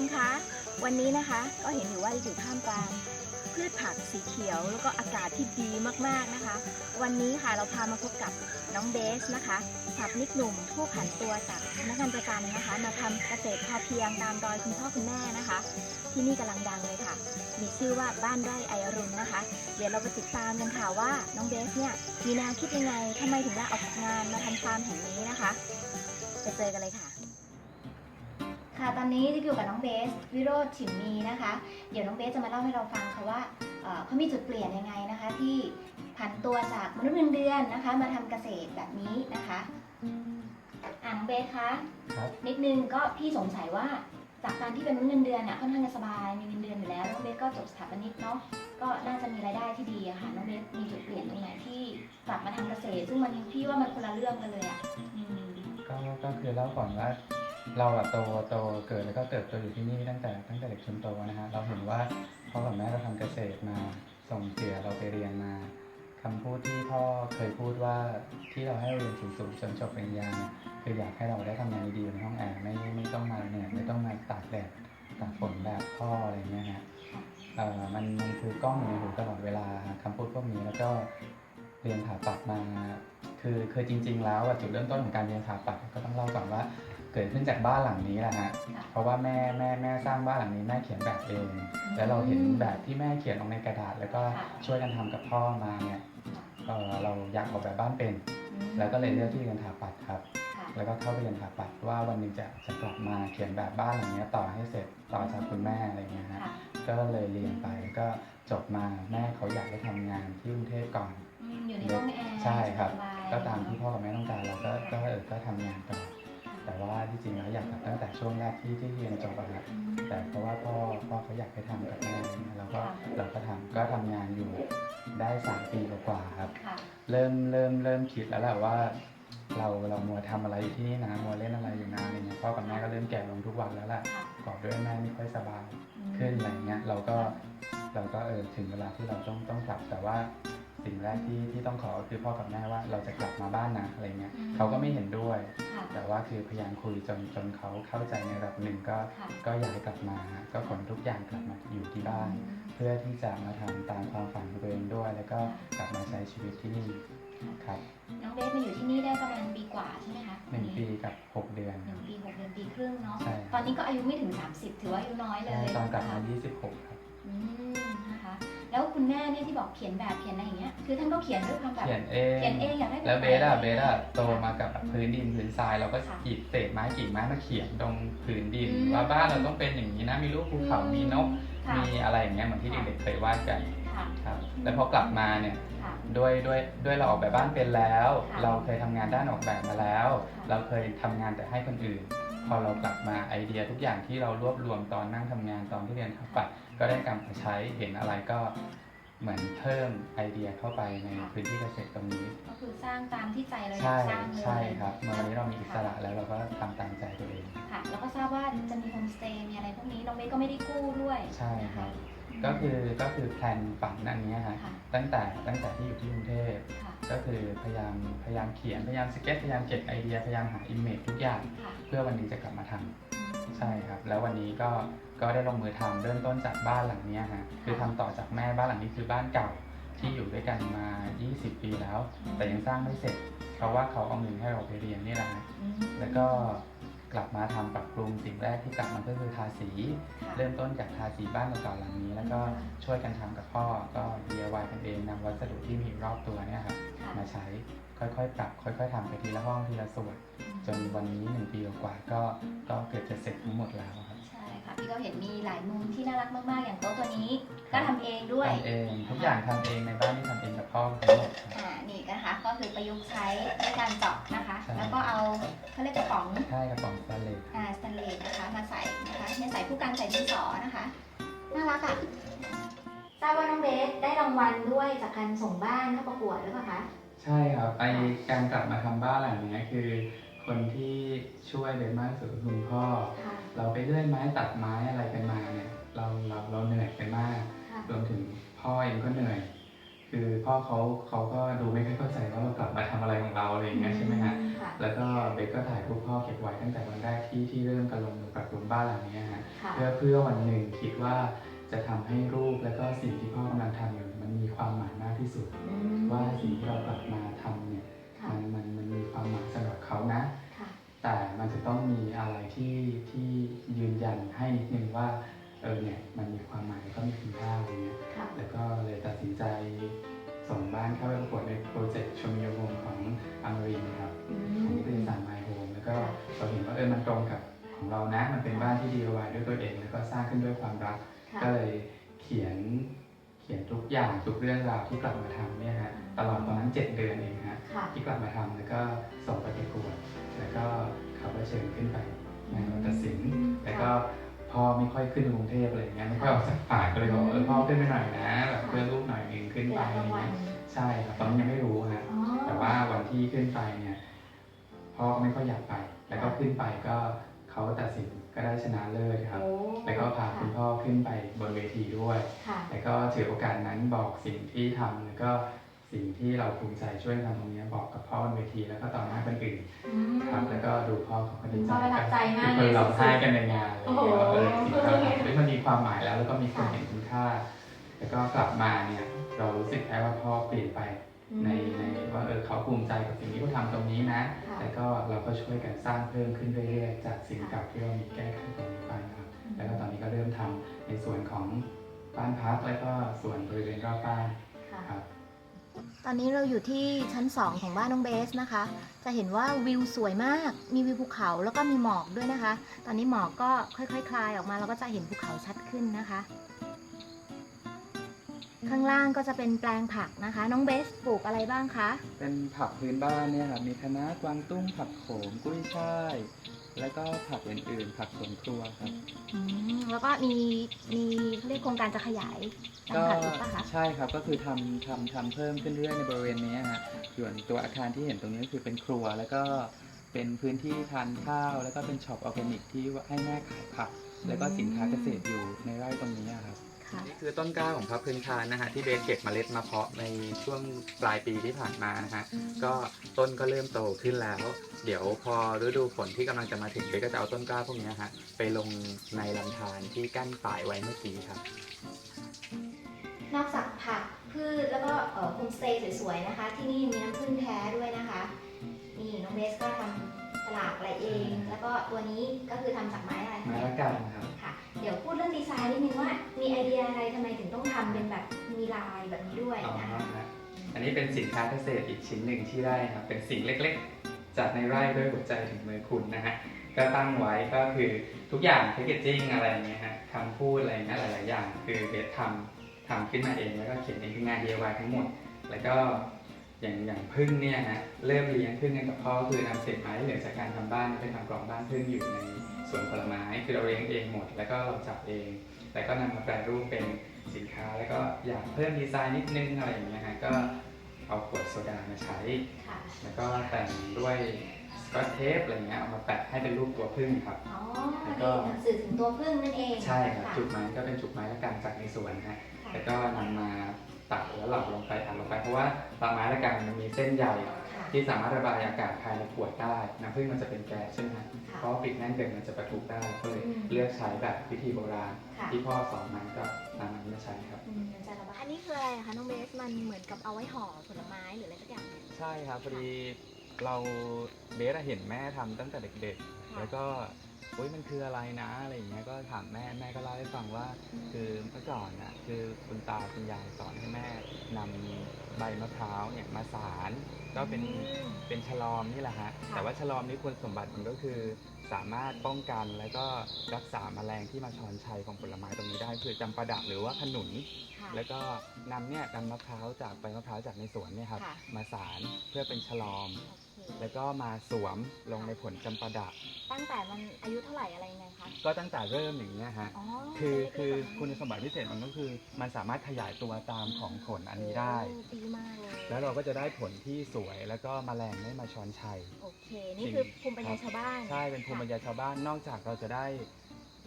มคะ วันนี้นะคะก็เห็นอยู่ว่าอยู่ท่ามกลางพืชผักสีเขียว แล้วก็อากาศที่ดีมากๆนะคะ วันนี้ค่ะเราพามาพบกับน้องเบสนะคะสถาปนิกหนุ่มผู้ผันตัวจากนักงานประกันนะคะ มาทำเกษตรพอเพียงตามรอยคุณพ่อคุณแม่นะคะ ที่นี่กำลังดังเลยค่ะ มีชื่อว่าบ้านไร่ไออรุณนะคะ เดี๋ยวเราไปติดตามกันค่ะว่าน้องเบสเนี่ยมีแนวคิดยังไงทำไมถึงได้ออกงานมาทำฟาร์มแห่งนี้นะคะ ไปเจอกันเลยค่ะ ค่ะตอนนี้ที่อยู่กับน้องเบสวิโรธฉิมมีนะคะ เดี๋ยวน้องเบสจะมาเล่าให้เราฟังค่ะว่าเอ่อเขามีจุดเปลี่ยนยังไงนะคะ ที่ผันตัวจากมนุษย์เงินเดือนนะคะ มาทำเกษตรแบบนี้นะคะอ่าน้องเบสคะครับนิดนึงก็พี่สงสัยว่าจากการที่เป็นมนุษย์เงินเดือนเนี่ยค่อนข้างจะสบายมีเงินเดือนอยู่แล้วน้องเบสก็จบสถาปนิกเนาะก็น่าจะมีรายได้ที่ดีอะค่ะน้องเบสมีจุดเปลี่ยนตรงไหนที่กลับมาทำเกษตร ซึ่งมันพี่ว่ามันคนละเรื่องกันเลยอะอืมก็ก็คือเล่าก่อนว่า เราอะโตโตเกิดแล้วก็เติบโตอยู่ที่นี่ตั้งแต่ตั้งแต่เด็กจนโตนะฮะเราเห็นว่าพ่อกับแม่เราทำเกษตรมาส่งเสียเราไปเรียนมาคำพูดที่พ่อเคยพูดว่าที่เราให้เรียนสูงๆจนจบปริญญาเนี่ยคืออยากให้เราได้ทำงานดีๆในห้องแอร์ไม่ไม่ต้องมาเหนื่อยไม่ต้องมาตากแดดตากฝนแบบพ่ออะไรเงี้ยฮะเอ่อมันมันคือกล้องอยู่ในหูตลอดเวลาคำพูดพวกนี้แล้วก็เรียนถาปัดมา คือคือจริง ๆ แล้วจุดเริ่มต้นของการเรียนถาปัตย์ก็ต้องเล่าก่อนว่า เกิดขึ้นจากบ้านหลังนี้แหละฮะค่ะเพราะว่าแม่แม่แม่สร้างบ้านหลังนี้แม่เขียนแบบเอง แล้วเราเห็นแบบที่แม่เขียนลงในกระดาษ แล้วก็ค่ะช่วยกันทำกับพ่อมาเนี่ยเออเราอยากออกแบบบ้านเป็นอืมแล้วก็เลยเลือกที่เรียนสถาปัตย์ครับค่ะแล้วก็เข้าไปเรียนสถาปัตย์ว่าวันหนึงจะจะกลับมาเขียนแบบบ้านหลังเนี้ยต่อให้เสร็จต่อจากคุณแม่อะไรเงี้ยฮะค่ะก็เลยเรียนไปก็จบมาแม่เขาอยากให้ทำงานที่กรุงเทพก่อนอืมอยู่ในห้องแอร์ใช่ครับสายๆก็ตามที่พ่อกับแม่ต้องการเราก็ก็เออก็ทำงานต่อ แต่ว่าที่จริงแล้วอยากทำตั้งแต่ช่วงแรกที่ที่เรียนจบอะครับอืมแต่เพราะว่าพ่อพ่อเขาอยากให้ทำกับแม่เราก็ค่ะเราก็ทำก็ทำงานอยู่ได้สามปีกว่าๆครับค่ะเริ่มเริ่มเริ่มคิดแล้วแหละว่า เราเรามัวทำอะไรอยู่ที่นี่นะมัวเล่นอะไรอยู่นานอะไรเงี้ยพ่อกับแม่ก็เริ่มแก่ลงทุกวันแล้วแหละค่ะกอบด้วยแม่ไม่ค่อยสบายอืมขึ้นอะไรเงี้ยเราก็เราก็เออถึงเวลาที่เราต้องต้องกลับแต่ว่า สิ่งแรกที่ที่ต้องขอก็คือพ่อกับแม่ว่าเราจะกลับมาบ้านนะอะไรเงี้ยเขาก็ไม่เห็นด้วย ค่ะ แต่ว่าคือพยายามคุยจนจนเขาเข้าใจในระดับหนึ่งก็ค่ะ ก็ย้ายกลับมาก็ขนทุกอย่างกลับมาอยู่ที่บ้าน เพื่อที่จะมาทำตามความฝันของตัวเองด้วย แล้วก็กลับมาใช้ชีวิตที่นี่ครับน้องเบสมาอยู่ที่นี่ได้ประมาณปีกว่าใช่ไหมคะหนึ่งปีกับหกเดือนหนึ่งปีหกเดือนปีครึ่งเนาะใช่ ตอนนี้ก็อายุไม่ถึง 30 ถือว่าอายุน้อยเลยตอนกลับมานะคะ26 ที่บอกเขียนแบบเขียนอะไรอย่างเงี้ยคือท่านก็เขียนด้วยความแบบเขียนเอเขียนงเองอยากได้บบแล้วเบสอะไหน เบสอะโตมากับแบบพื้นดินพื้นทรายเราก็ค่ะหยิบเศษไม้กิ่งไม้มาเขียนตรงพื้นดิน อืม ว่าบ้านเราต้องเป็นอย่างนี้นะมีรูปภูเขาอืมมีนกค่ะมีอะไรอย่างเงี้ยเหมือนที่เด็กๆเคยวาดกันค่ะครับแล้วพอกลับมาเนี่ย ค่ะ ด้วยด้วยด้วยเราออกแบบบ้านเป็นแล้ว ค่ะเราเคยทำงานด้านออกแบบมาแล้วค่ะเราเคยทำงานแต่ให้คนอื่น พอเรากลับมาไอเดียทุกอย่างที่เรารวบรวมตอนนั่งทำงานตอนที่เรียนทัปัดก็ได้กำมาใช้เห็นอะไรก็ เหมือนเพิ่มไอเดียเข้าไปในพื้นที่เกษตรตรงนี้ ก็คือสร้างตามที่ใจเราอยาใช่กสร้างเลยใช่ครับเมื่อวันนี้เรามีอิสระแล้วเราก็ทำตามใจตัวเอง ค่ะ แล้วก็ทราบว่าจะมีโฮมสเตย์มีอะไรพวกนี้น้องเบสก็ไม่ได้กู้ด้วยใช่ครับ นะะก็คือก็คือแพลนฝันอันเนี้ยฮะค่ะตั้งแต่ตั้งแต่ที่อยู่ที่กรุงเทพ ค่ะก็คือพยายามพยายามเขียนพยายามสเก็ตพยายามเก็บไอเดียพยายามหาอิมเมจทุกอย่าง ค่ะเพื่อวันนี้จะกลับมาทำอืมใช่ครับ แล้ววันนี้ก็ ก็ได้ลงมือทำเริ่มต้นจากบ้านหลังเนี้ยฮะคือทำต่อจากแม่บ้านหลังนี้คือบ้านเก่าที่อยู่ด้วยกันมา 20 ปีแล้ว แต่ยังสร้างไม่เสร็จ เพราะว่าเขาเอาเงินให้เราไปเรียนนี่แหละฮะอืมแล้วก็กลับมาทำปรับปรุงสิ่งแรกที่กลับมาก็คือทาสีค่ะเริ่มต้นจากทาสีบ้านเก่าๆหลังนี้ แล้วก็ช่วยกันทำกับพ่อก็ DIY กันเองนำวัสดุที่มีอยู่รอบตัวเนี่ยครับค่ะมาใช้ค่อยๆ ปรับ ค่อย ๆทำไปทีละห้องทีละส่วน จนวันนี้หนึ่งปีกว่าๆก็ก็เกือบจะเสร็จทั้งหมดแล้ว ครับใช่ค่ะพี่ก็เห็นมีหลายมุมที่น่ารักมากๆ อย่างโต๊ะตัวนี้ ก็ทำเองด้วย ทำเองทุกอย่างทำเองในบ้านที่ทำเองกับพ่อทั้งหมดครับอ่า นี่นะคะก็คือประยุกต์ใช้ในการเจาะนะคะ ใช่ แล้วก็เอาเขาเรียกกระป๋องใช่กระป๋องสแตนเลสอ่าสแตนเลสนะคะมาใส่นะคะเนี่ยใส่ผู้กันใส่ดินสอนะคะ น่ารักอะทราบว่าน้องเบสได้รางวัลด้วยจากการส่งบ้านเข้าประกวดหรือเปล่าคะ ใช่ครับไอการกลับมาทำบ้านหลังเนี้ยคือ คนที่ ช่วยเลยมากที่สุดคือคุณพ่อ ค่ะ เราไปเลื่อยไม้ตัดไม้อะไรกันมาเนี่ย เราเราเราเหนื่อยกันมาก ค่ะ รวมถึงพ่อเองก็เหนื่อยคคือพ่อเขาเขาก็ดูไม่ค่อยเข้าใจว่าเรากลับมาทำอะไรของเราอะไรอย่างเงี้ยใช่ไหมฮะ ค่ะ แล้วก็เบคก็ถ่ายรูปพ่อเก็บไว้ตั้งแต่วันแรกที่ที่เริ่มกันลงมือปรับปรุงบ้านหลังเนี้ยฮะ ค่ะ เพื่อเพื่อวันหนึ่งคิดว่าจะทำให้รูปแล้วก็สิ่งที่พ่อกำลังทำอยู่มันมีความหมายมากที่สุด อืมว่าสิ่งที่เรากลับมา ให้นิดนึงว่าเออเนี่ยมันมีความหมายแล้วก็มีคุณค่าอะไรเงี้ยค่ะ แล้วก็เลยตัดสินใจส่งบ้านเข้าไปประกวดในโปรเจกต์ชมยโฮมของอมรินทร์ครับอืของมนิตยสารไมโฮมแล้วก็เราเห็นว่าเออมันตรงกับของเรานะมันเป็นบ้านที่ DIY ด้วยตัวเองแล้วก็สร้างขึ้นด้วยความรักค่ะก็เลยเขียนเขียนทุกอย่างทุกเรื่องราวที่กลับมาทำเนี่ยฮะตลอดตอนนั้น 7 เดือนเองฮะค่ะ ที่กลับมาทำแล้วก็ส่งไปประกวดแล้วก็เขาก็เชิญขึ้นไป งานวัตศิลป์แล้วก็พ่อไม่ค่อยขึ้นกรุงเทพอะไรอย่างเงี้ยไม่ค่อยออกจากป่าก็เลยบอกเออพ่อขึ้นไปหน่อยนะแบบเพื่อลูกหน่อยหนึงขึ้นไปเวลาอะกไรลางวันเงี้ยใช่ครับตอนนั้นยังไม่รู้ฮะอ๋อแต่ว่าวันที่ขึ้นไปเนี่ยพ่อก็ไม่ค่อยอยากไป แล้วก็ขึ้นไปก็เขาตัดสินก็ได้ชนะเลิศครับโอ้แล้วก็พาคุณพ่อขึ้นไปบนเวทีด้วยค่ะแล้วก็ถือโอกาสนั้นบอกสิ่งที่ทำแล้วก็ สิ่งที่เราภูมิใจช่วยทำตรงนี้บอกกับพ่อบนเวทีแล้วก็ต่อหน้าคนอื่นอืม ครับแล้วก็ดูพ่อเขาก็ดีใจพ่อประทับใจมากทุกคนเลยร้องไห้กันในงานอะไรอย่างเงี้ยว่าเออโอ้โหสิ่งที่เราทำเฮ้ยมันมีความหมายแล้วแล้วก็มีคนเห็นคุณค่า แล้วก็กลับมาเนี่ยเรารู้สึกได้ว่าพ่อเปลี่ยนไปในในว่าเออเขาภูมิใจกับสิ่งที่เขาทำตรงนี้นะ ค่ะ แล้วก็เราก็ช่วยกันสร้างเพิ่มขึ้นเรื่อยๆจากสิ่งเก่าที่เรามีแก้ไขตรงนี้ไปครับ แล้วก็ตอนนี้ก็เริ่มทำในส่วนของบ้านพักแล้วก็ส่วนบริเวณรอบบ้านค่ะ ครับ ตอนนี้เราอยู่ที่ชั้น 2 ของบ้านน้องเบสนะคะ จะเห็นว่าวิวสวยมาก มีวิวภูเขาแล้วก็มีหมอกด้วยนะคะ ตอนนี้หมอกก็ค่อยๆคลายออกมา เราก็จะเห็นภูเขาชัดขึ้นนะคะ ข้างล่างก็จะเป็นแปลงผักนะคะ น้องเบสปลูกอะไรบ้างคะ เป็นผักพื้นบ้านเนี่ยครับมีคะน้ากวางตุ้งผักโขมกุ้ยช่าย แล้วก็ผักอื่นๆ ผักสวนครัวครับ อืมแล้วก็มีมีเขาเรียกโครงการจะขยายการก็ผักอีกปะคะใช่ครับก็คือทำทำทำเพิ่มขึ้นเรื่อยในบริเวณนี้ฮะส่วนตัวอาคารที่เห็นตรงนี้ก็คือเป็นครัว แล้วก็เป็นพื้นที่ทานข้าว แล้วก็เป็นช็อปออร์แกนิกที่ให้แม่ขายผัก แล้วก็สินค้าเกษตรอยู่ในไร่ตรงนี้ครับค่ะ นี่คือต้นกล้าของพับพื้นคานนะฮะที่เบสเก็บเมล็ดมาเพาะในช่วงปลายปีที่ผ่านมานะฮะก็ต้นก็เริ่มโตขึ้นแล้ว เดี๋ยวพอฤดูฝนที่กำลังจะมาถึงเบสก็จะเอาต้นกล้าพวกนี้ฮะไปลงในลำธารที่กั้นฝายไว้เมื่อกี้ครับ นอกจากผักพืชแล้วก็เอ่อโฮมสเตย์สวยๆนะคะ ที่นี่มีน้ำผึ้งแท้ด้วยนะคะ นี่น้องเบสก็ทำสลากอะไรเอง แล้วก็ตัวนี้ก็คือทำจากไม้อะไรคะไม้ละกันครับค่ะ เดี๋ยวพูดเรื่องดีไซน์นิดนึงว่า มีไอเดียอะไรทำไมถึงต้องทำเป็นแบบมีลายแบบนี้ด้วยอ๋อนะคะฮะอันนี้เป็นสินค้าเกษตรอีกชิ้นหนึ่งที่ได้ครับ เป็นสิ่งเล็กๆ จากในไร่ด้วยหัวใจถึงมือคุณนะฮะ ก็ตั้งไว้ก็คือทุกอย่างแพคเกจจิ้งอะไรอย่างเงี้ยฮะคำพูดอะไรเงี้ยหลายๆอย่าง คือเบสทำทำขึ้นมาเองแล้วก็เขียนเองคืองาน DIY ทั้งหมด แล้วก็ อย่างอย่างพึ่งเนี่ยฮะเริ่มเลี้ยงพึ่งกันกับพ่อคือนำเศษไม้ที่เหลือจากการทำบ้านไปทำกล่องบ้านพึ่งอยู่ในสวนผลไม้คือเราเลี้ยงเองหมด แล้วก็เราจับเอง แล้วก็นำมาแปรรูปเป็นสินค้า แล้วก็อยากเพิ่มดีไซน์นิดนึงอะไรอย่างเงี้ยฮะก็เอาขวดโซดามาใช้ค่ะแล้วก็แต่งด้วยสกอตเทปอะไรเงี้ยเอามาแปะให้เป็นรูปตัวพึ่งครับอ๋อแล้วก็นี่หนังสือถึงตัวพึ่งนั่นเอง ใช่ครับะจุกไม้ก็เป็นจุกไม้ละกันจากในสวนฮะค่ะแล้วก็นำมา ตัดแล้วเหลาลงไปอัดลงไปเพราะว่าปลาไม้ละกันมันมีเส้นใยค่ะที่สามารถระบายอากาศภายในขวดได้น้ำผึ้งมันจะเป็นแก๊สใช่ไหมฮะค่ะเพราะปิดแน่นเกินมันจะประทุได้ก็เลยอืมเลือกใช้แบบวิธีโบราณค่ะที่พ่อสอนมาก็นำมันมาใช้ครับอืมมันจะระบายอันนี้คืออะไรอะคะน้องเบสมันเหมือนกับเอาไว้ห่อผลไม้หรืออะไรสักอย่างเนี่ยใช่ครับพอดีเราเบสอะเห็นแม่ทำตั้งแต่เด็กๆค่ะแล้วก็ โอ้ยมันคืออะไรนะอะไรอย่างเงี้ยก็ถามแม่แม่ก็เล่าให้ฟังว่า คือเมื่อก่อนน่ะคือคุณตาคุณยายสอนให้แม่นำใบมะพร้าวเนี่ยมาสารก็เป็นอืม เป็นฉลอมนี่แหละฮะค่ะ แต่ว่าฉลอมนี่คุณสมบัติมันก็คือ สามารถป้องกันแล้วก็รักษาแมลงที่มาช้อนชัยของผลไม้ตรงนี้ได้คือจำปาดะหรือว่าขนุน ค่ะ แล้วก็นำเนี่ยนำมะพร้าวจากใบมะพร้าวจากในสวนเนี่ยครับค่ะ มาสารเพื่อเป็นฉลอม โอเค แล้วก็มาสวมลงในผลจำปาดะ ตั้งแต่มันอายุเท่าไหร่อะไรยังไงคะ ก็ตั้งแต่เริ่มอย่างนี้ยฮะ อ๋อคือเล็กๆคือแบบนั้นคุณสมบัติพิเศษมันก็คือ มันสามารถขยายตัวตามของผลอันนี้ได้ โอ้ดีมากเลยแล้วเราก็จะได้ผลที่สวยแล้วก็แมลงไม่มาช้อนชัย โอเค นี่คือภูมิปัญญาชาวบ้านใช่เป็นภูมิปัญญาชาวบ้าน นอกจากเราจะได้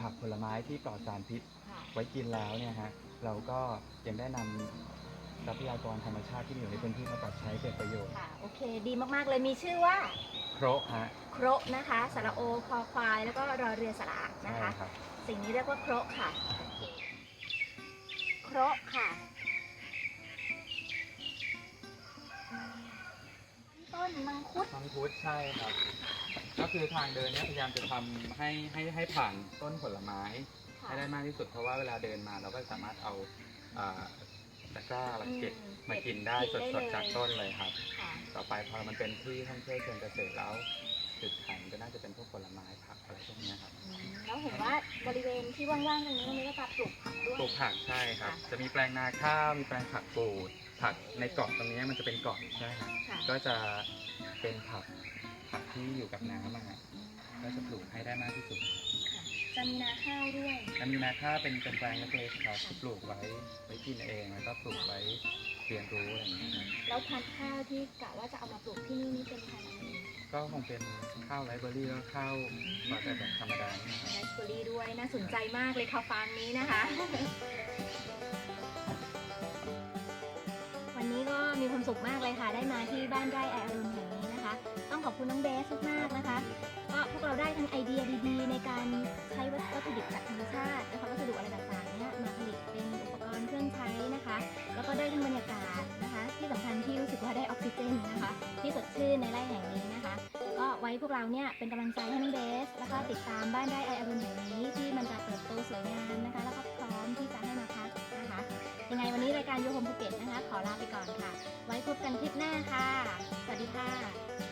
ผักผลไม้ที่ปลอดสารพิษค่ะไว้กินแล้วเนี่ยฮะ เราก็ยังได้นำ ทรัพยากรธรรมชาติที่มีอยู่ในพื้นที่มาปรับใช้เกิดประโยชน์ค่ะโอเค ดีมากๆเลยมีชื่อว่าโครฮะโครนะคะสระโอคอควายแล้วก็รอเรือสระอะนะใช่คะ ครับ สิ่งนี้เรียกว่าโครค่ะโครค่ะต้นมังคุด มังคุดใช่ครับ ก็คือทางเดินเนี้ยพยายามจะทำให้ให้ให้ผ่านต้นผลไม้ค่ะ ให้ได้มากที่สุดเพราะว่าเวลาเดินมาเราก็สามารถเอาอ่า ตะกร้าเราเก็บอืมมากินได้เก็บสได้ดๆจากเลยต้นเลยครับ ค่ะต่อไปพอมันเป็นที่ท่องเที่ยวเชิงเกษตรแล้วจุดขายมันก็น่าจะเป็นพวกผลไม้ผักอะไรพวกเนี้ยครับอืมแล้วเห็นว่าบริเวณที่ว่างๆตรงนี้ตรงนี้ก็จะปลูกผักด้วย ปลูกผักใช่ครับ ค่ะ จะมีแปลงนาข้าวมีแปลงผักกูดผักในเกาะตรงนี้มันจะเป็นเกาะใช่ครับค่ะก็จะเป็นผักผักที่อยู่กับน้ำอะฮะอืมก็จะปลูกให้ได้มากที่สุดค่ะ จะมีนาข้าวด้วยแล้วมีนาข้าวเป็นเป็นแปลงเล็กๆครับที่ปลูกไว้ไว้กินเองแล้วก็ปลูกไว้เรียนรู้อะไรอย่างเงี้ยครับแล้วพันธุ์ข้าวที่กะว่าจะเอามาปลูกที่นี่นี่เป็นพันธุ์อะไรก็คงเป็นข้าวไรเบอรี่แล้วข้าวปกติแบบธรรมดาเนี่ยครับไรซ์เบอรี่ด้วยน่าสนใจมากเลยค่ะฟาร์มนี้นะคะ วันนี้ก็มีความสุขมากเลยค่ะ ได้มาที่บ้านไร่แอรุณแห่งนี้นะคะต้อง ขอบคุณน้องเบสมากๆนะคะก็พวกเราได้ทั้งไอเดียดีๆ ในการใช้วัตถุดิบจากธรรมชาตินะคะวัสดุอะไรต่างๆเนี่ยมาผลิตเป็นอุปกรณ์เครื่องใช้นะคะ แล้วก็ได้ทั้งบรรยากาศนะคะ ที่สำคัญที่รู้สึกว่าได้ออกซิเจนนะคะ ที่สดชื่นในไร่แห่งนี้นะคะ ก็ไว้พวกเราเนี่ยเป็นกำลังใจให้น้องเบส แล้วก็ติดตามบ้านไร่ไออรุณแห่งนี้ที่มันจะเติบโตสวยงามนะคะ แล้วก็พร้อมที่จะให้มาพักนะคะยังไงวันนี้รายการโยโฮมภูเก็ตนะคะ ขอลาไปก่อนค่ะ ไว้พบกันคลิปหน้าค่ะ สวัสดีค่ะ